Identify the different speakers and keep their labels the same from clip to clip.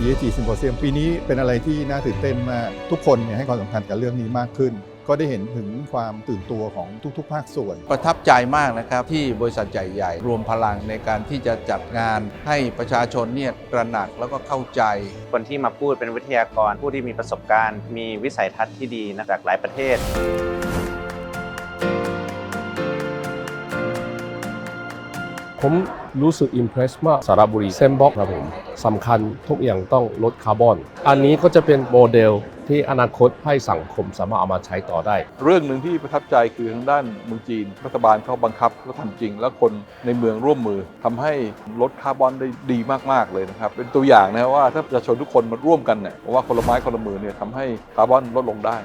Speaker 1: ESG Symposium ปีนี้เป็นอะไรที่น่าตื่นเต้นมาก ทุกคนเนี่ยให้ความสำคัญกับเรื่องนี้มากขึ้น ก็ได้เห็นถึงความตื่นตัวของทุกๆ ภาคส่วน
Speaker 2: ประทับใจมากนะครับ ที่บริษัทใหญ่ๆ รวมพลังในการที่จะจัดงานให้ประชาชนเนี่ยตระหนักแล้วก็เข้าใจ
Speaker 3: คนที่มาพูดเป็นวิทยากรผู้ที่มีประสบการณ์ มีวิสัยทัศน์ที่ดีนะจากหลายประเทศ
Speaker 4: ผมรู้สึกอิมเพรสมากสระบุรีเซมบ็อกครับผมสำคัญทุกอย่างต้องลดคาร์บอน อันนี้ก็จะเป็นโมเดลที่อนาคตให้สังคมสามารถเอามาใช้ต่อได้
Speaker 5: เรื่องหนึ่งที่ประทับใจคือทางด้านเมืองจีน รัฐบาลเขาบังคับเขาทำจริง แล้วคนในเมืองร่วมมือทำให้ลดคาร์บอนได้ดีมาก ๆ เลยนะครับ เป็นตัวอย่างนะว่าถ้าประชาชนทุกคนมาร่วมกันเนี่ยว่าคนละไม้คนละมือเนี่ยทำให้คาร์บอนลดลงได้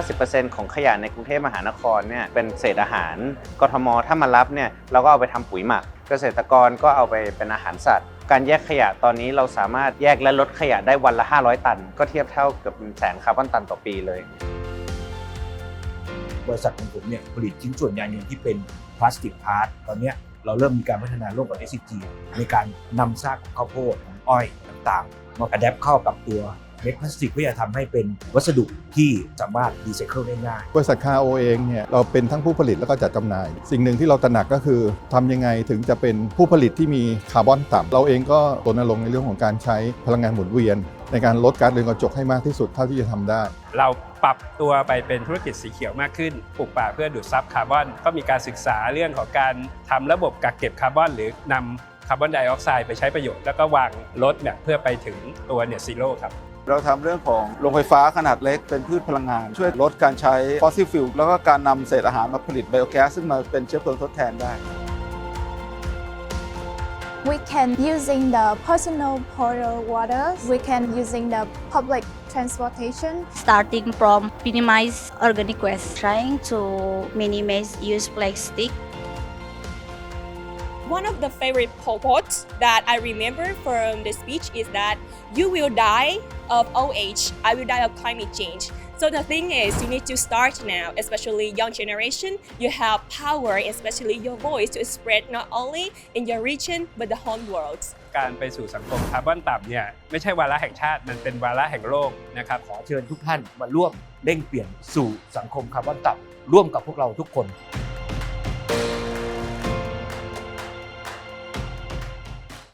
Speaker 3: 50%ของขยะในกรุงเทพมหานครเนี่ยเป็นเศษอาหาร กทมถ้ามารับเนี่ยเราก็เอาไปทำปุ๋ยหมัก เกษตรกรก็เอาไปเป็นอาหารสัตว์ การแยกขยะตอนนี้เราสามารถแยกและลดขยะได้วันละ 500 ตัน ก็เทียบเท่ากับแสนคาร์บอนตันต่อปีเลย
Speaker 6: บริษัทของผมเนี่ยผลิตชิ้นส่วนยานยนต์ที่เป็นพลาสติกพาร์ทตอนนี้เราเริ่มมีการพัฒนาร่วมกับ SCG ในการนำซากของข้าวโพดองอ้อยต่างๆมาอัดแอปเข้ากับตัว เม็ดพลาสติกเพื่อจะทำให้เป็นวัสดุที่สามารถรีไซเคิลได้ง่าย
Speaker 1: บริษัทคาโอเองเนี่ยเราเป็นทั้งผู้ผลิตแล้วก็จัดจำหน่าย สิ่งหนึ่งที่เราตระหนักก็คือทำยังไงถึงจะเป็นผู้ผลิตที่มีคาร์บอนต่ำเราเองก็รณรงค์ในเรื่องของการใช้พลังงานหมุนเวียน ในการลดก๊าซเรือนกระจกให้มากที่สุดเท่าที่จะทำได้
Speaker 7: เราปรับตัวไปเป็นธุรกิจสีเขียวมากขึ้น ปลูกป่าเพื่อดูดซับคาร์บอน ก็มีการศึกษาเรื่องของการทำระบบกักเก็บคาร์บอน หรือนำ คาร์บอนไดออกไซด์ไปใช้ประโยชน์ แล้วก็วางรถเนี่ยเพื่อไปถึงตัวเน t ซีโร่ครับ
Speaker 8: เราทำเรื่องของโรงไฟฟ้าขนาดเล็กเป็นพืชพลังงาน ช่วยลดการใช้ฟอสซิลฟิลแล้วก็การนำเศษอาหารมาผลิตไบโอแก๊สซึ่งมาเป็นเชื้อเพลิงทดแทนได้
Speaker 9: we can using the personal portable water we can using the public transportation
Speaker 10: starting from minimize organic waste, trying to minimize use plastic.
Speaker 11: One of the favorite quotes that I remember from the speech is that you will die of old age, I will die of climate change. So the thing is, you need to start now, especially young generation. You have power, especially your voice, to spread not only in your region but the whole world.
Speaker 7: การไปสู่สังคมคาร์บอนต่ำเนี่ยไม่ใช่วาระแห่งชาติ มันเป็นวาระแห่งโลกนะครับ
Speaker 6: ขอเชิญทุกท่านมาร่วมเร่งเปลี่ยนสู่สังคมคาร์บอนต่ำร่วมกับพวกเราทุกคน